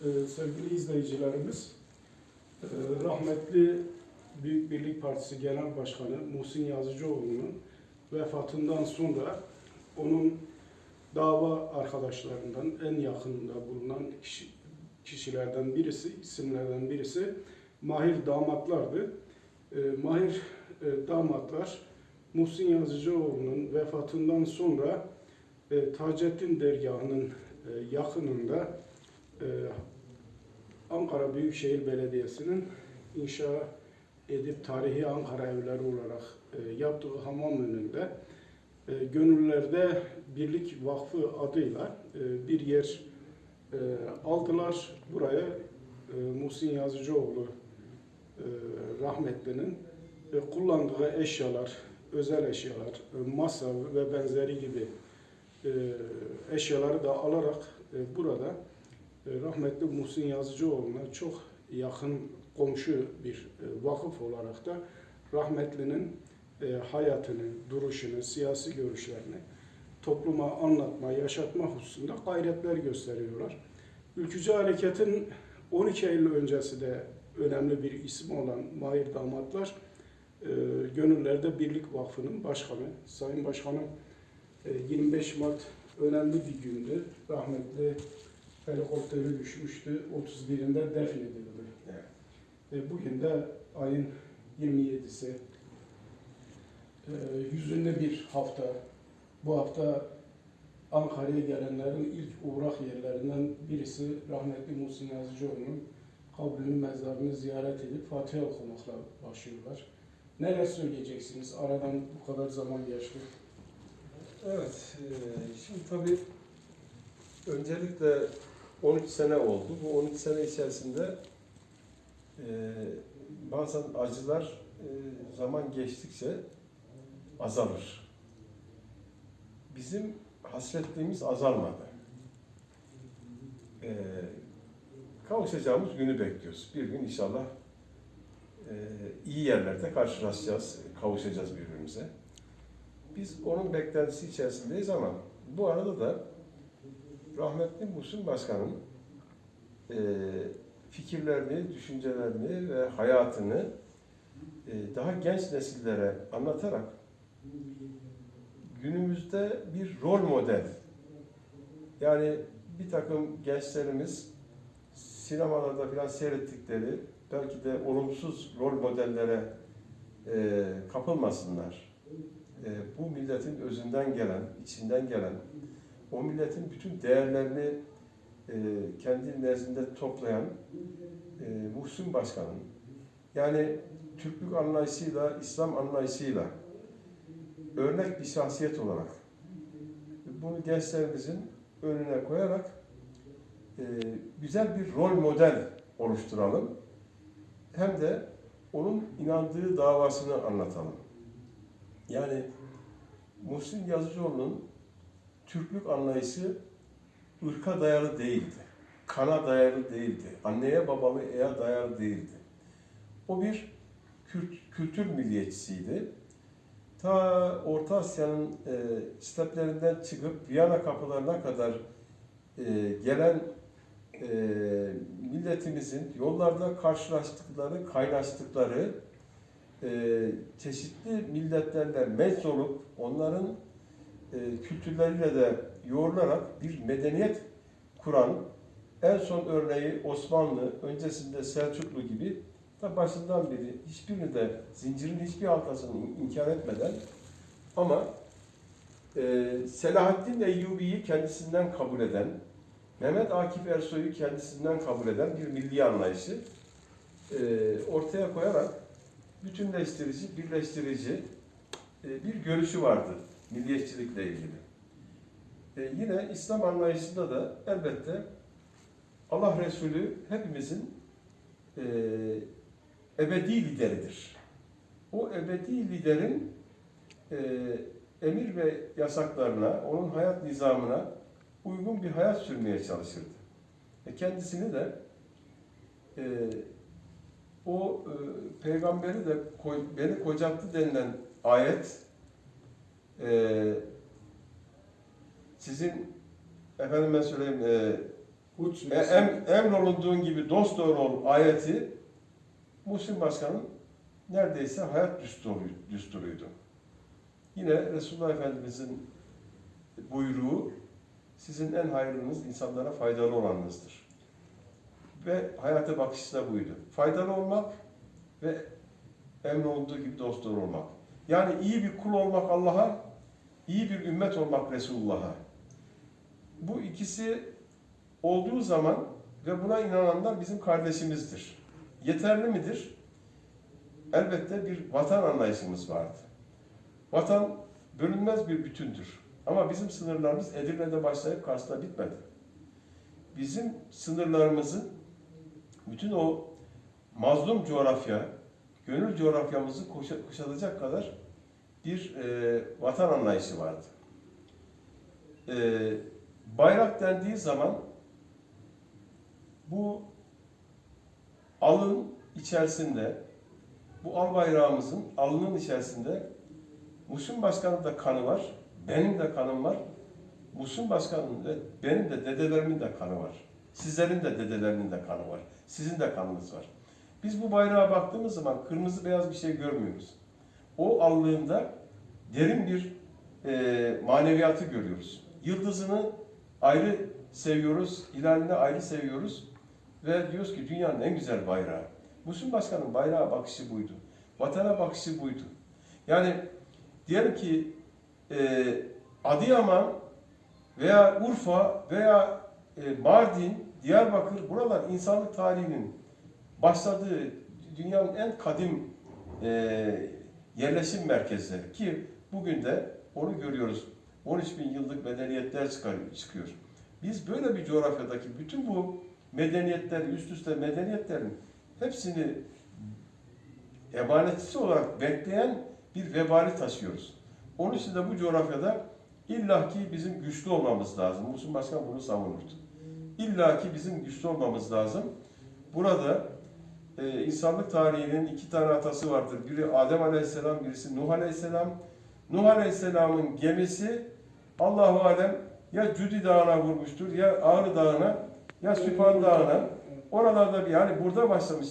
e, sevgili izleyicilerimiz, e, rahmetli Büyük Birlik Partisi Genel Başkanı Muhsin Yazıcıoğlu'nun vefatından sonra onun dava arkadaşlarından en yakınında bulunan kişi, kişilerden birisi, isimlerden birisi Mahir Damatlardı. E, Mahir e, Damatlar Muhsin Yazıcıoğlu'nun vefatından sonra e, Taceddin Dergahı'nın yakınında e, Ankara Büyükşehir Belediyesi'nin inşa edip tarihi Ankara evleri olarak e, yaptığı hamam önünde e, gönüllerde Birlik Vakfı adıyla e, bir yer aldılar. Buraya e, Muhsin Yazıcıoğlu rahmetlinin kullandığı eşyalar, özel eşyalar, masa ve benzeri gibi eşyaları da alarak e, burada rahmetli Muhsin Yazıcıoğlu'na çok yakın komşu bir e, vakıf olarak da rahmetlinin e, hayatını, duruşunu, siyasi görüşlerini topluma anlatma, yaşatma hususunda gayretler gösteriyorlar. Ülkücü Hareket'in 12 Eylül öncesi de önemli bir isim olan Mahir Damatlar, e, Gönüllerde Birlik Vakfı'nın başkanı. Sayın Başkanım, e, 25 Mart önemli bir gündü. Rahmetli helikopteri düşmüştü. 31'inde defnedildi. E, bugün de ayın 27'si. E, yüzünde bir hafta. Bu hafta Ankara'ya gelenlerin ilk uğrak yerlerinden birisi rahmetli Muhsin Yazıcıoğlu'nun kabrinin mezarını ziyaret edip Fatiha okumakla başlıyorlar. Neler söyleyeceksiniz? Aradan bu kadar zaman geçti. Evet, e, şimdi tabii öncelikle 13 sene oldu. Bu 13 sene içerisinde e, bazen acılar e, zaman geçtikçe azalır. Bizim hasretliğimiz azalmadı. E, kavuşacağımız günü bekliyoruz. Bir gün inşallah e, iyi yerlerde karşılaşacağız, kavuşacağız birbirimize. Biz onun beklentisi içerisindeyiz ama bu arada da rahmetli Muhsin Başkan'ın e, fikirlerini, düşüncelerini ve hayatını e, daha genç nesillere anlatarak günümüzde bir rol model. Yani bir takım gençlerimiz sinemalarda falan seyrettikleri belki de olumsuz rol modellere e, kapılmasınlar. E, bu milletin özünden gelen, içinden gelen, o milletin bütün değerlerini e, kendi nezdinde toplayan e, Muhsin Başkan'ın, yani Türklük anlayışıyla, İslam anlayışıyla örnek bir şahsiyet olarak bunu gençlerimizin önüne koyarak e, güzel bir rol model oluşturalım. Hem de onun inandığı davasını anlatalım. Yani Muhsin Yazıcıoğlu'nun Türklük anlayışı ırka dayalı değildi. Kana dayalı değildi. Anneye babaya dayalı değildi. O bir kült- kültür milliyetçisiydi. Ta Orta Asya'nın e, steplerinden çıkıp Viyana kapılarına kadar e, gelen e, milletimizin yollarda karşılaştıkları, kaynaştıkları e, çeşitli milletlerle mez olup onların kültürleriyle de yoğrularak bir medeniyet kuran en son örneği Osmanlı, öncesinde Selçuklu gibi da başından beri hiçbirini de zincirin hiçbir halkasını inkar etmeden ama e, Selahaddin Eyyubi'yi kendisinden kabul eden, Mehmet Akif Ersoy'u kendisinden kabul eden bir milli anlayışı e, ortaya koyarak bütünleştirici, birleştirici e, bir görüşü vardı milliyetçilikle ilgili. E, yine İslam anlayışında da elbette Allah Resulü hepimizin e, ebedi lideridir. O ebedi liderin e, emir ve yasaklarına, onun hayat nizamına uygun bir hayat sürmeye çalışırdı. E, kendisini de e, o e, peygamberi de beni kocattı denilen ayet e, sizin efendim ben söyleyeyim e, Hud E, em, emrolunduğun gibi dost doğru ol ayeti Muhsin Başkan'ın neredeyse hayat düsturu, düsturuydu. Yine Resulullah Efendimiz'in buyruğu sizin en hayırlınız insanlara faydalı olanınızdır. Ve hayata bakışı da buydu. Faydalı olmak ve emrolunduğu gibi dost doğru olmak. Yani iyi bir kul olmak Allah'a, iyi bir ümmet olmak Resulullah'a. Bu ikisi olduğu zaman ve buna inananlar bizim kardeşimizdir. Yeterli midir? Elbette bir vatan anlayışımız vardı. Vatan bölünmez bir bütündür. Ama bizim sınırlarımız Edirne'de başlayıp Kars'ta bitmedi. Bizim sınırlarımızın bütün o mazlum coğrafya, gönül coğrafyamızı kuşa- kuşatacak kadar bir e, vatan anlayışı vardı. E, bayrak dendiği zaman bu alın içerisinde, bu al bayrağımızın alının içerisinde Musun Başkan'ın da kanı var, benim de kanım var. Musun Başkan'ın da, benim de dedelerimin de kanı var. Sizlerin de dedelerinin de kanı var. Sizin de kanınız var. Biz bu bayrağa baktığımız zaman kırmızı beyaz bir şey görmüyoruz. O allığında derin bir e, maneviyatı görüyoruz. Yıldızını ayrı seviyoruz, hilalini ayrı seviyoruz ve diyoruz ki dünyanın en güzel bayrağı. Musun Başkan'ın bayrağa bakışı buydu. Vatana bakışı buydu. Yani diyelim ki e, Adıyaman veya Urfa veya e, Mardin, Diyarbakır buralar insanlık tarihinin başladığı dünyanın en kadim e, yerleşim merkezleri ki bugün de onu görüyoruz. 13 bin yıllık medeniyetler çıkıyor. Biz böyle bir coğrafyadaki bütün bu medeniyetleri, üst üste medeniyetlerin hepsini emanetçisi olarak bekleyen bir vebali taşıyoruz. Onun için de bu coğrafyada illaki bizim güçlü olmamız lazım. Musun Başkan bunu savunurdu. İllaki bizim güçlü olmamız lazım. Burada e, insanlık tarihinin iki tane atası vardır. Biri Adem Aleyhisselam, birisi Nuh Aleyhisselam. Nuh Aleyhisselam'ın gemisi Allahu Alem ya Cudi Dağı'na vurmuştur, ya Ağrı Dağı'na, ya Süphan Dağı'na. Oralarda bir yani burada başlamış.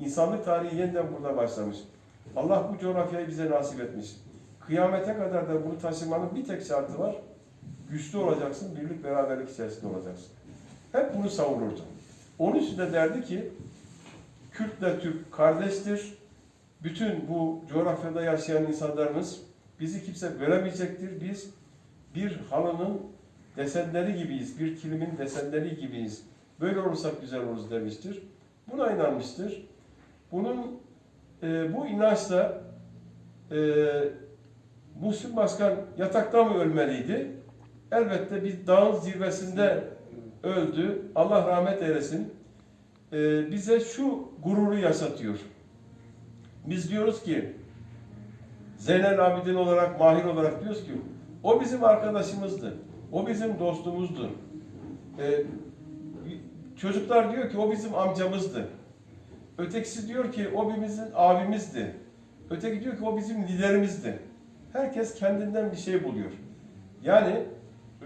İnsanlık tarihi yeniden burada başlamış. Allah bu coğrafyayı bize nasip etmiş. Kıyamete kadar da bunu taşımanın bir tek şartı var. Güçlü olacaksın, birlik beraberlik içerisinde olacaksın. Hep bunu savunurdu. Onun için de derdi ki Kürtle Türk kardeştir. Bütün bu coğrafyada yaşayan insanlarımız bizi kimse bölemeyecektir. Biz bir halının desenleri gibiyiz, bir kilimin desenleri gibiyiz. Böyle olursak güzel oluruz demiştir. Buna inanmıştır. Bunun e, bu inançla e, Muhsin Başkan yatakta mı ölmeliydi? Elbette bir dağın zirvesinde öldü. Allah rahmet eylesin. E, bize şu gururu yaşatıyor. Biz diyoruz ki Zeynel Abidin olarak, Mahir olarak diyoruz ki o bizim arkadaşımızdı. O bizim dostumuzdu. E, çocuklar diyor ki o bizim amcamızdı. Ötekisi diyor ki o bizim abimizdi. Öteki diyor ki o bizim liderimizdi. Herkes kendinden bir şey buluyor. Yani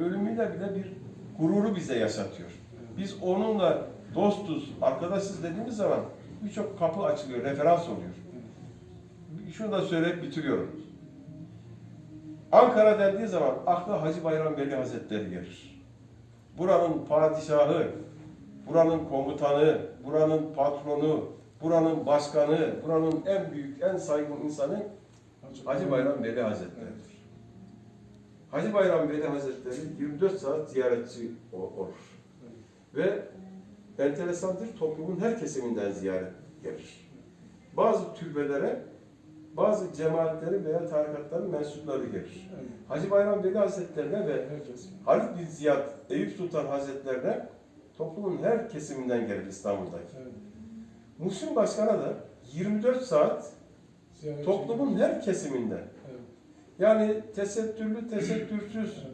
ölümüyle bile bir gururu bize yaşatıyor. Biz onunla dostuz, arkadaşız dediğimiz zaman birçok kapı açılıyor, referans oluyor. Şunu da söyleyip bitiriyorum. Ankara dendiği zaman akla Hacı Bayram Veli Hazretleri gelir. Buranın padişahı, buranın komutanı, buranın patronu, buranın başkanı, buranın en büyük, en saygın insanı Hacı Bayram Veli Hazretleri'dir. Hacı Bayram Veli Hazretleri 24 saat ziyaretçi olur. Ve enteresandır, toplumun her kesiminden ziyaret gelir. Bazı türbelere, bazı cemaatlerin veya tarikatların mensupları gelir. Hacı Bayram Veli Hazretlerine ve Herkes. Halid bin Ziyad, Eyüp Sultan Hazretlerine toplumun her kesiminden gelir İstanbul'daki. Evet. Muhsin Başkan'a da 24 saat Ziyaretçi. toplumun her kesiminden. Evet. Yani tesettürlü, tesettürsüz,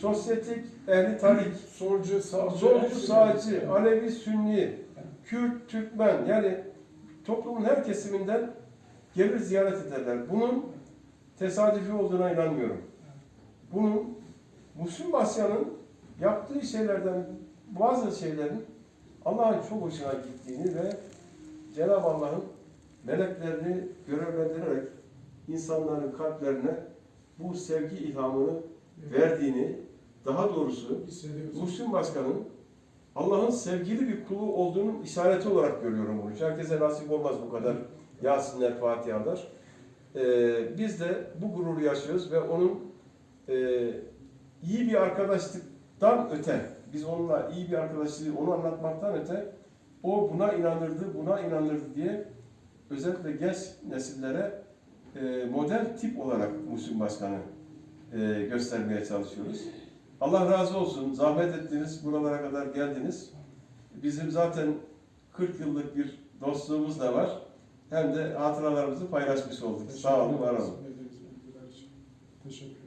sosyetik, ehli tarik, Solcu, sağcı. solcu, sağcı, Alevi, Sünni, Kürt, Türkmen yani toplumun her kesiminden gelir ziyaret ederler. Bunun tesadüfi olduğuna inanmıyorum. Bunun Muhsin Basya'nın yaptığı şeylerden bazı şeylerin Allah'ın çok hoşuna gittiğini ve Cenab-ı Allah'ın meleklerini görevlendirerek insanların kalplerine bu sevgi ilhamını verdiğini, daha doğrusu. Müslüm Başkan'ın Allah'ın sevgili bir kulu olduğunun işareti olarak görüyorum bunu. Herkese nasip olmaz bu kadar Yasinler, Fatihalar. Ee, biz de bu gururu yaşıyoruz ve onun e, iyi bir arkadaşlıktan öte, biz onunla iyi bir arkadaşlığı onu anlatmaktan öte, o buna inanırdı, buna inanırdı diye özellikle genç nesillere e, model tip olarak Müslüm Başkan'ı e, göstermeye çalışıyoruz. Allah razı olsun. Zahmet ettiniz, buralara kadar geldiniz. Bizim zaten 40 yıllık bir dostluğumuz da var. Hem de hatıralarımızı paylaşmış olduk. Sağ olun, var olun. Teşekkür